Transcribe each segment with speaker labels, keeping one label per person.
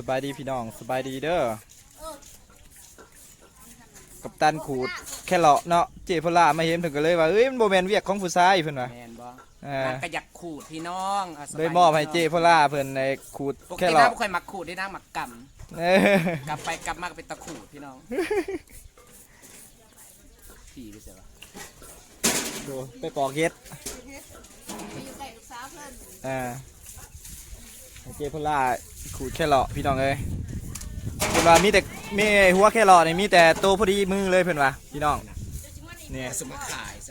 Speaker 1: สบายดีพี่น้องสบายดีเด้อกับตันขูดแค่เลาะเนาะเจพลามาเห็นเพิ่นก็เลยว่าเอ้ยมันบ่แม่นเวียกของผู้ชายเพิ่นว่า
Speaker 2: แมนบ่
Speaker 1: เออ
Speaker 2: นางก็อยากขูดพี่น้องะสบา
Speaker 1: เลยมอบให้เจพลาเพิ่นในขูด
Speaker 2: ปก
Speaker 1: แค่
Speaker 2: ติ
Speaker 1: เลาะ
Speaker 2: น้าบ่ค่อยมักขูดได้นางมักก
Speaker 1: เออำ
Speaker 2: กลับไปกลับมาก็เป็นตะขูดพี่น้องผีไปเสียวะ
Speaker 1: ดูไปปอกเฮ็ดอ่าให้ เจพลาขูดแค่เลาะพี่น้องเอ้ยเพิ่นว่ามีแต่มีหัวแค่เลาะนี่มีแต่โตวพอดีมือเลยเพิ่นว่าพี่น้องเนี่ย
Speaker 2: สมมาขายซะ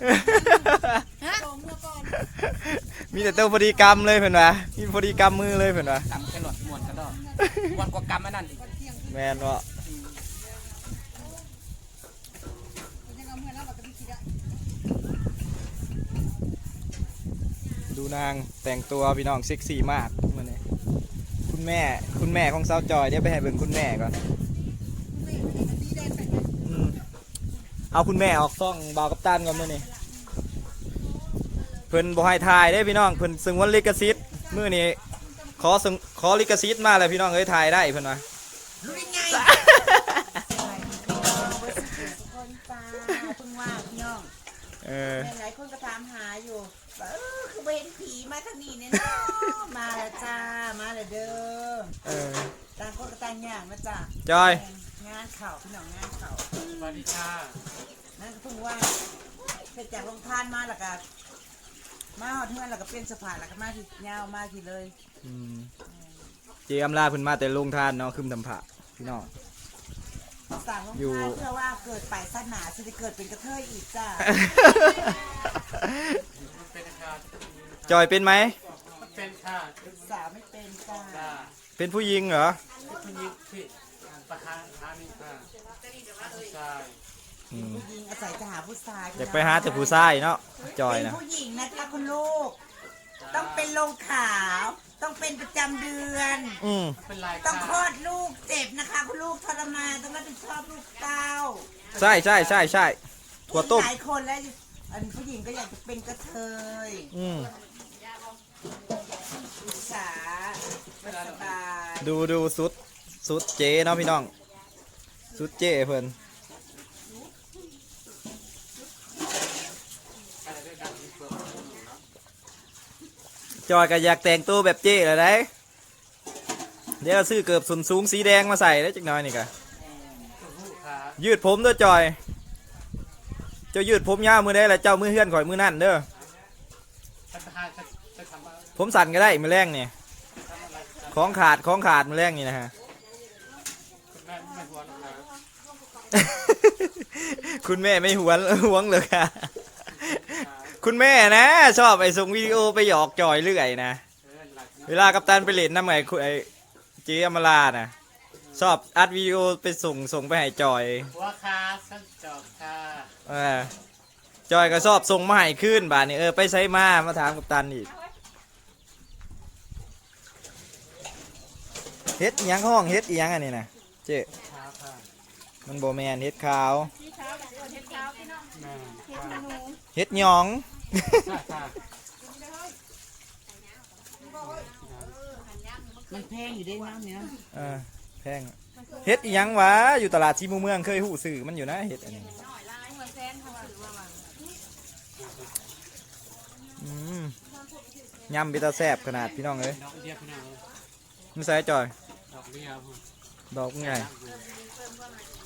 Speaker 1: มีแต่ตัวพอดีกรรมเลยเพื่อนวะมีพอดีกรรมมือเลยเพื่อนวะ
Speaker 2: กำแค่หลอดมวนกระดอกมวนกว่ากำอันนั้นอีก
Speaker 1: แมนวะดูนางแต่งตัวพี่น้องเซ็กซี่มากมันนี่คุณ แม่ คุณแม่ของสาวจอยเดี๋ยวไปให้เบิ่งคุณแม่ก่อนอืมเอาคุณแม่ออกซ่องบาวกับตันก่อนมื่อนี่เพิ่นบ่ให้ถ่ายได้พี่น้องเพิ่นซึ่งวันลิขสิทธิ์มื้อนี้ขอซึ่งขอลิขสิทธิ์มาแล้วพี่น้องเอ้ยถ่ายได้เพิ่นว่า
Speaker 2: รู้ได้ไง
Speaker 3: คนตาเพิ่งว่าพี่น้อง
Speaker 1: เออ
Speaker 3: หลายๆคนก็ถามหาอยู่ว่าเออคือบ่เห็ นผีมาทางนี้เนี่ยเนาะมาแล้วจ้า มาแล้วเด้อ
Speaker 1: เออ
Speaker 3: ต่างคนก็ต่างอย่างมาจ้า
Speaker 1: จอย
Speaker 3: งานเข่าพี่น้องงานเข่า
Speaker 2: สวัสดีค่ะ
Speaker 3: นั่นก็เพิ่งว่าเสร็จจากโรงทานมาแล้วก็มาหอดเฮือนแล้วก็เปลี่ยนสภาแล้วก็มาที่ยาวมาที่เลย
Speaker 1: อืมเจอำลาเพิ่นมาแต่ลงทานเนาะคืมทำผะพี่น้อง
Speaker 3: สั่งโรง
Speaker 1: อยู่
Speaker 3: ทานเพื่อว่าเกิดไปศาสนาจะได้เกิดเป็นกระเทยอีกจ้า
Speaker 2: เป็นค่ะ
Speaker 1: จอยเป็นไหม
Speaker 2: เป็นค่ะ
Speaker 3: ศึกษาไม่เป็นจ้า
Speaker 2: จ้า
Speaker 1: เป็นผู้หญิงเหรอ
Speaker 2: คุณยิงที่ประธานทานี่ค่ะใช่
Speaker 1: อืม
Speaker 3: ผู้หญิงอาศัยจะหาผู้ชาย
Speaker 1: อยากไปหาแต่ผู้ชายเนาะจอย
Speaker 3: เป็น
Speaker 1: นะ
Speaker 3: ผู้หญิงนะคะคุณลูก ต้องเป็นลงขาว ต้องเป็นประจำเดือน
Speaker 1: อืม
Speaker 2: เป็นไร
Speaker 3: ต้องคล
Speaker 2: ค่ะ
Speaker 3: อดลูกเจ็บนะคะคุณลูกทรมานต้องรับผิดชอบลูกเต้า
Speaker 1: ใช่ใช่ใช่ใช่ถั่วต้ม
Speaker 3: หลายคนแล้วอันผู้หญิงก็อยากจะเป็นกระเทย
Speaker 1: อืม
Speaker 3: ศึกษาไม่สบาย
Speaker 1: ดูดูสุดสุดเจเนาะพี่น้อง สุดเจเพิ่น จอยก็อยากแต่งตัวแบบเจเลยได้เดี๋ยวซื้อเกือบสุนสูงสีแดงมาใส่ได้จักหน่อยนี่กะยืดผมเด้อจอย เจ้ายืดผมยาวมือได้แล้วเจ้ามือเฮือนข่อยมือนั่นเด้อผมสั่นก็ได้มือแรงนี่ของขาดของขาดมือแรงนี่นะฮะคุณแม่ไม่หวนหวงเลยค่ะ คุณแม่นะ ชอบไอ้ส่งวิดีโอไปหยอกจอยเรื่อยนะ เวลากัปตันไปเล่นน้ำไงคุณไอ้เจ๊อมรานะชอบอัดวิดีโอไปส่งส่งไปให้จอย
Speaker 2: หัวคาสั้นจอกค่ะ
Speaker 1: เออจอยก็ชอบส่งมาให้ขึ้นบาทนี่เออไปใช้มามาถามกับตันอีกเฮ็ดอิหยังห้องเฮ็ดอีหยังอันนี้นะเจ๊
Speaker 2: ขาค่ะ
Speaker 1: มันโบแมนเฮ็ดขาว
Speaker 2: แม่
Speaker 1: เฮ็ด หยอง
Speaker 2: ค่ะค่ะ
Speaker 3: มันแพงอยู่ได้น้ำเนี่ย
Speaker 1: เออแพงเฮ็ดอีหยังวะอยู่ตลาดที่มูเมืองเคยหูสื่อมันอยู่นะเฮ็ดอันนี้อืมยำเบตาแซบขนาดพี่น้องเอ้ย
Speaker 2: ดอกเดียวพี่น้อง
Speaker 1: มันใส่จอย
Speaker 2: ดอกเดียว
Speaker 1: ดอกไง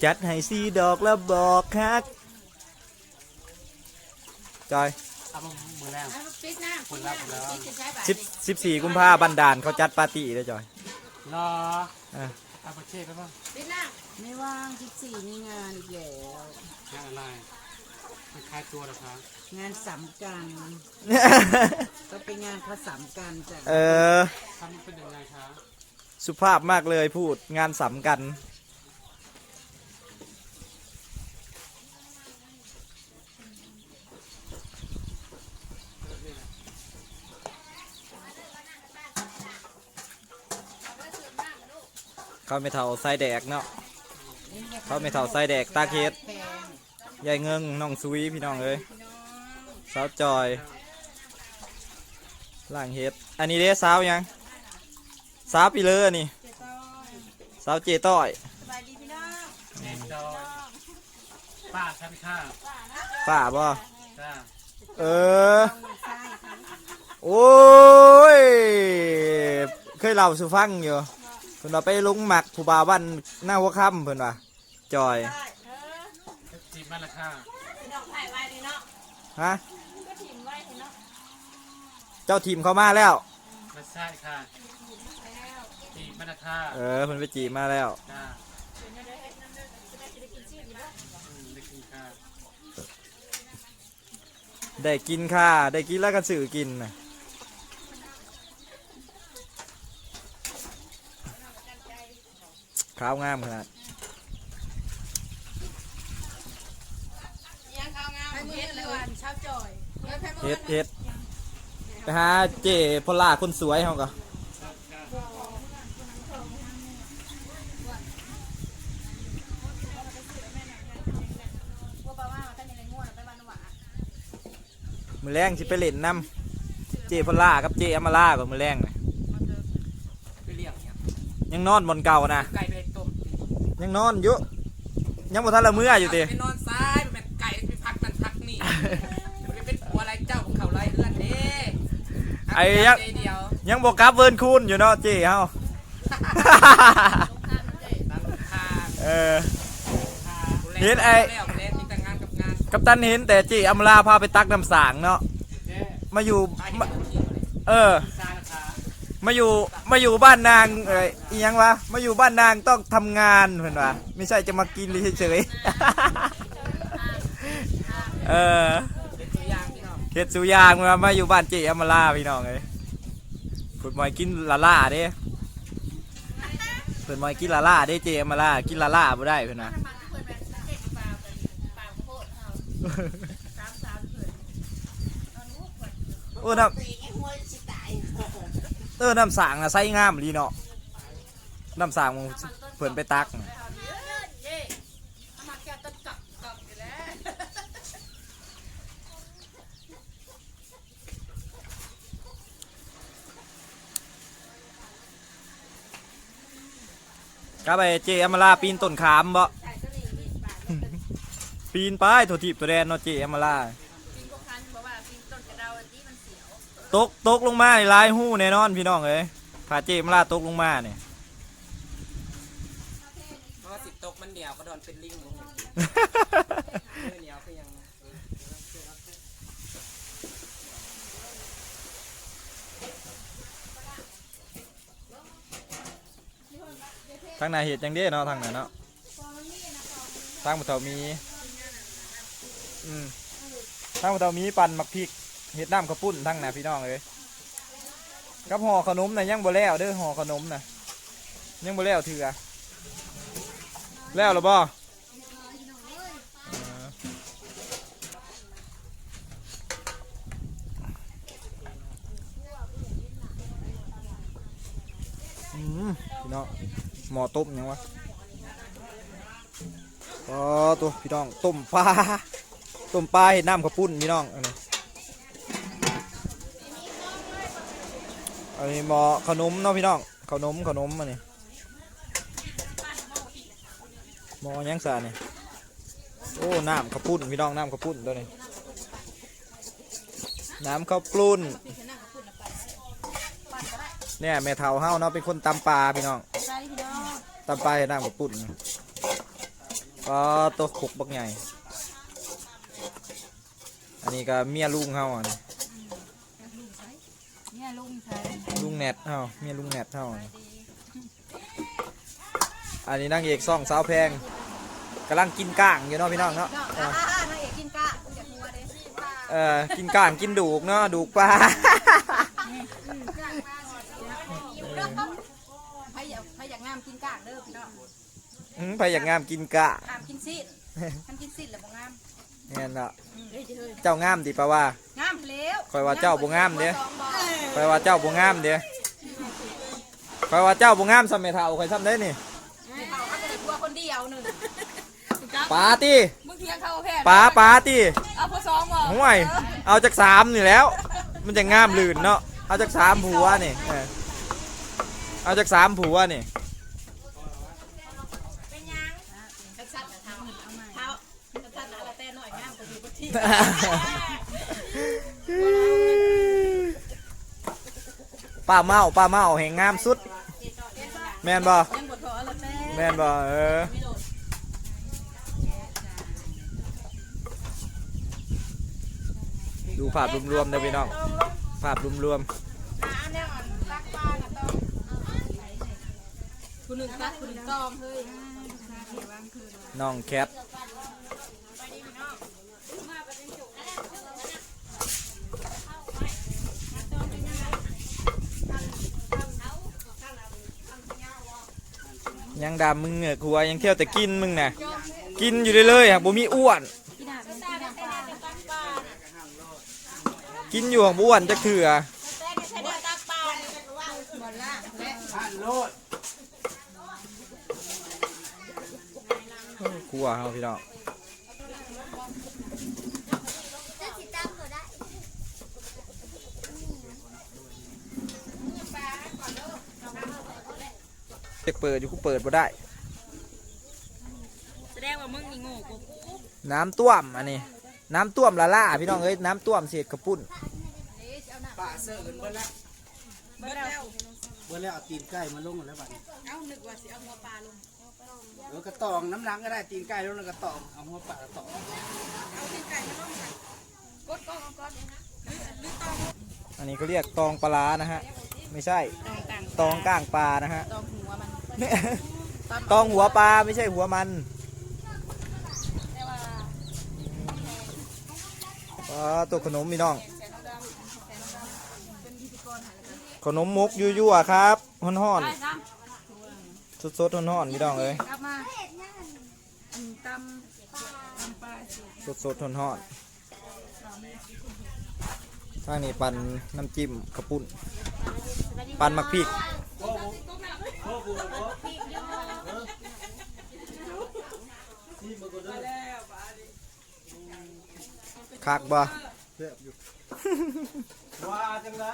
Speaker 1: จัดให้สีดอกแล้วบอกคัก จอย
Speaker 2: เอามือแรง
Speaker 4: ปิดหน้า
Speaker 2: คนรับแล้ว
Speaker 4: ปิดจะใช้บัตร
Speaker 1: สิบสิบสี่กุมภาบันดาลเขาจัดปาร์ตี้เลยจอย
Speaker 2: รอ
Speaker 1: อะ
Speaker 2: เอาไปเช็คกันบ้าง
Speaker 4: ปิดหน้า
Speaker 3: ไม่ว่างที่สี่มีงานอีกแล้ว
Speaker 2: งานอะไรมันคล้ายตัวเหรอคะ
Speaker 3: งานสำคัญก็เป็นงานผสมกันจ้ะ
Speaker 1: เออ
Speaker 2: ทำเป็นยังไงคะ
Speaker 1: สุภาพมากเลยพูดงานสำกัน ขาไม่เท่าไส้แดกเนาะเขาไม่เท่าไส้แดกตาเคส
Speaker 3: แพง
Speaker 1: ยายเงิงน้องซุยพี่น้องเอ้ยสาวจอยล่างเฮ็ดอันนี้เด้สาวยังสาวปีเลยอันนี่
Speaker 3: เป็น
Speaker 1: สาวเจต้อย
Speaker 3: สบายดีพี่น้อง
Speaker 2: เด็กจอยป้าชั้นข้า
Speaker 1: ป้าบ่
Speaker 2: จ้า
Speaker 1: เออ
Speaker 3: ต้องใช่ค่ะ
Speaker 1: โอ้ยเคยเล่าสู่ฟังอยู่เพิ่นว่าไปลงหมักผู้บ่าวบ้านหน้าหัวค่ำเพิ่นว่าจอย
Speaker 2: ทีมบ้านละข้า
Speaker 3: พี่น้องถ่ายไว้ดีเนาะ
Speaker 1: ฮะ
Speaker 3: ก็ถิ่มไว้เนาะ
Speaker 1: เจ้าทีมเขามาแล้ว
Speaker 2: ไม่ใช่ค่ะทีมบ้านละข้า
Speaker 1: เออเพิ่นไปจีบมาแล้ว
Speaker 2: จ้าอืมได้กินข้าว
Speaker 1: ได้กินค่ะได้กินแล้วก็สื่อกินน่ะ ขาวงามขนาด
Speaker 3: ยังเขางามเฮ็ดเลยวันเช้าจ่อย
Speaker 1: เฮ็ดเฮ็ดไปหาเจพลาคนสวยเฮาก็
Speaker 3: พวกป้าว่าท่านในง่วงไปบ้านหวา
Speaker 1: มือแรงสิไปเล่นน้ำเจพลากับเจอมาลากับมือแรงน่ะ
Speaker 2: ไปเลี้ยงเนี่ย
Speaker 1: ยังนอนบนเก่านะ
Speaker 2: ไก่ไปต้ม
Speaker 1: ยังนอนอยู่ยังบ่ทันละเมื่ออยู่ติ
Speaker 2: ไปนอนซ้ายไปเป็นไก่ไปพักนั่นพักนี่ไปเป็นหัวไรเจ้าของเขาไรเอื้อนเด้
Speaker 1: ไอ้ยัง
Speaker 2: เดียว
Speaker 1: ยังบ่กลับเวิร์นคูนอยู่เนาะเจเฮา
Speaker 2: ตั้งค่า
Speaker 1: เออ
Speaker 2: ค่า
Speaker 1: เห็นไอ้
Speaker 2: แล้วเล่นมีแต่งานกับงาน
Speaker 1: กัปตันเห็นแต่เจอมาลาพาไปตักน้ำสางเนาะ
Speaker 2: เด้
Speaker 1: มาอยู่
Speaker 2: ไป
Speaker 1: มา
Speaker 2: เห็นคนนี้เลย
Speaker 1: เออ
Speaker 2: ซ่าราคา
Speaker 1: มาอยู่มาอยู่บ้านนางเอ้ยอีหยังวะมาอยู่บ้านนางต้องทำงานเพื่อนวะไม่ใช่จะมากินเฉยๆ เออ
Speaker 2: เป็นตัวอย่างพี่น้อง
Speaker 1: เฮ็ดสุอยางมามาอยู่บ้านเจอมาลาพี่น้องเอ้ยเพิ่นมากินลาล่าเด้เพิ่นมากินลาล่าเด้เจอมาลากินลาล่าบ่ได้เพิ่นนะ โอ้น้ำเออน้ำสางนะใส่งามลีเนาะน้ำสางมันเพิ่นไปตักน่ะก็ไปเจอมาลาปีนต้นขามบ่ปีนไปตัวทีบตัวแดนเนาะเจอมาลา ตกตกลงมาในลายหู้แน่นอนพี่น้องเอ้ยผาเจมลาตกลงมาเนี่ย
Speaker 2: เพราะว่าสิตกมันเหนียวกระโดนเป็นลิงลงเหนียวคือยัง
Speaker 1: ทางไหนาเหตุจังเด้เนาะทางไหนเนาะทางบุตรมีอืมทางบุตรมีปั่นมักพริก เห็ดน้ำข้าวปุ้นทางนะพี่น้องเอ้ยกับห่อขนมนะยังบ่แล้วเด้อห่อขนมนะยังบ่แล้วเถื่อแล้วหรือบ่อออืมพี่น้องหม้อต้มยังวะอ๋อตัวพี่น้องต้มปลาต้มปลาเห็ดน้ำข้าวปุ้นพี่น้องอันนี้ อันนี้หมอขนมเนาะพี่น้องขนมขนมอันนี้หม้อยังสาเนี่ยโอ้น้ำข้าวปุ้นพี่น้องน้ำข้าวปุ้นตัวนี้น้ำข้าวปุ้นเนี่ยแม่เฒ่าเฮาเนาะเป็นคนตำปลาพี่น้อง
Speaker 3: ใช่พี่น้อง
Speaker 1: ตำไปน้ำกับปุ่นก็ตัวขุกบักใหญ่อันนี้ก็เมียลุงเฮาอะนี่
Speaker 3: เนี่ย ลุงใช่
Speaker 1: ลุงแนทเฮาเมียลุงแนทเฮานี่อันนี้นางเอกซ่องสาวแพงกำลังกินก้างอยู่เนาะพี่น้องเนาะเออ
Speaker 3: อ่านางเอกกินกะอย่าหัวเด้
Speaker 1: เออกินก้างกินดูกเนาะดูกปลา
Speaker 3: ใครอยากใครอยากงามกินกะเด้อพี่น้อง
Speaker 1: อืมไปอยากงามกินกะ
Speaker 3: งามกินซีดทำกินซีดแล้วบ่งาม
Speaker 1: เนี่ยเนาะ
Speaker 3: เฮ้ยเฮ้ย
Speaker 1: เจ้างามดิปะว่า
Speaker 3: งามแล้ว
Speaker 1: ข่อยว่าเจ้าบ่งามเด้ข่อยว่าเจ้าบ่งามเด้ข่อยว่าเจ้าบ่งามสมัยเฒ่าข่อยทำได้นี่
Speaker 3: เขาก็จะได้กลัวคนเดียวหนึ่ง
Speaker 1: ปาติ
Speaker 3: มึงเทียงเขาแพ้
Speaker 1: ปาปาติ
Speaker 3: เอาพอสองบ่
Speaker 1: ห่วย เอาจากสามนี่แล้ว มันจะงามลื่นเนาะ เอาจากสามผัวนี่ เออเอาจากสามผัวนี่ ป้าเมาป้าเมาแห่งงามสุด แม่นบ่
Speaker 3: ยังบ่ท้อละแม่
Speaker 1: แม่นบ่เออดูภาพรวมๆนะพี่น้องภาพรวม
Speaker 3: คุณหนึ่งตักคุณหนึ่งตอมเฮ้ย
Speaker 1: ๆน้องแคท ยังดามึงเหงือกหัวยังเที่ยวแต่กินมึงน่ะกินอยู่เลยเลยๆอะบ่มีอ้วน กินอยู่ของบ่อ้วนจักเถื่อครัวเฮาพี่น้อง เด็กเปิดอยู่กูเปิดบ่ได้
Speaker 3: แสดงว่ามึงนี่โง่กู
Speaker 1: น้ำต้วมอันนี้ น้ำต้วมละล่าพี่น้องเอ้ยน้ำต้วมเศษกระปุ่น
Speaker 2: ป่าเสื้อกันเบิ่แล้ว
Speaker 3: เบิ่แล้ว
Speaker 4: เมื่อแล้วเอาตีนไก่มาลงแล้วบัดนี้
Speaker 3: เอ้านึกว่าสิเอาหัวปลาลง
Speaker 4: เออกระตองน้ำหลังก็ได้ตีนไก่ลงแล้วกระตองเอาหัวปลากระตอง
Speaker 3: เอาตีนไก่มาลงค่ะกดกดกด
Speaker 1: อันนี้ก็เรียกตองปลาร้านะฮะ ไม่ใช่ ตองก้างปลานะฮะ
Speaker 3: ตองหัวมัน
Speaker 1: ตองหัวปลาไม่ใช่หัวมันตัวขนมพี่น้อง ขนมมุกยั่วๆครับห่อนๆสดๆห่อนๆพี่น้องเอ้ย
Speaker 3: กลับมาอืมตำ
Speaker 1: สดๆห่อนๆทางนี้ปั่นน้ำจิ้มกระปุ่นปั่นมักพริก คักบ่
Speaker 4: ว่าจังได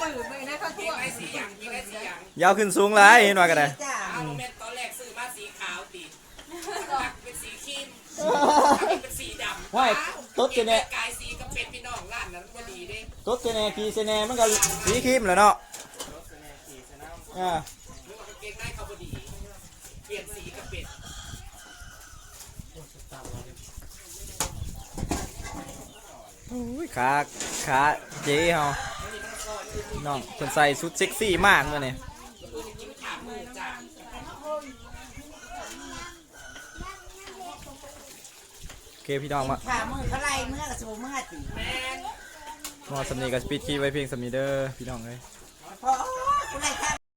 Speaker 3: ปืนไปนะเขา
Speaker 2: กิ
Speaker 3: ทั่
Speaker 2: น
Speaker 3: ว
Speaker 2: ได้สีอย่างกินได้สีอย่าง
Speaker 1: ยาวขึ้นสูงหลายเห็นว่ากันได้
Speaker 3: จ้า
Speaker 2: อ้าวแม่นตอนแรกซื้อมาสีขาวติตักเป็นสีครีมเป็นสีดำ
Speaker 1: ว้ายตุ๊ดจะเนี่ย ตุ๊ดเจเนกีเจเนมันก็สีครีมแหล้วเนาะอ่า
Speaker 2: หรือว่ากางเกงในเขาบ่ดี เปลี่ยนสีกับเป็ด
Speaker 1: อุ้ยขาขาเจ๊เฮาน้องคนใส่ชุดเซ็กซี่มากเลยเนี่ย
Speaker 2: กินขาหมูจ้า
Speaker 1: โอเคพี่น้องมา
Speaker 3: ขามือเขาไล่เมื่อกับสมมือตี
Speaker 2: แม่น
Speaker 1: มอสำนีกับสปีดคีไว้เพียงสำนีเด้อพี่น้องเลย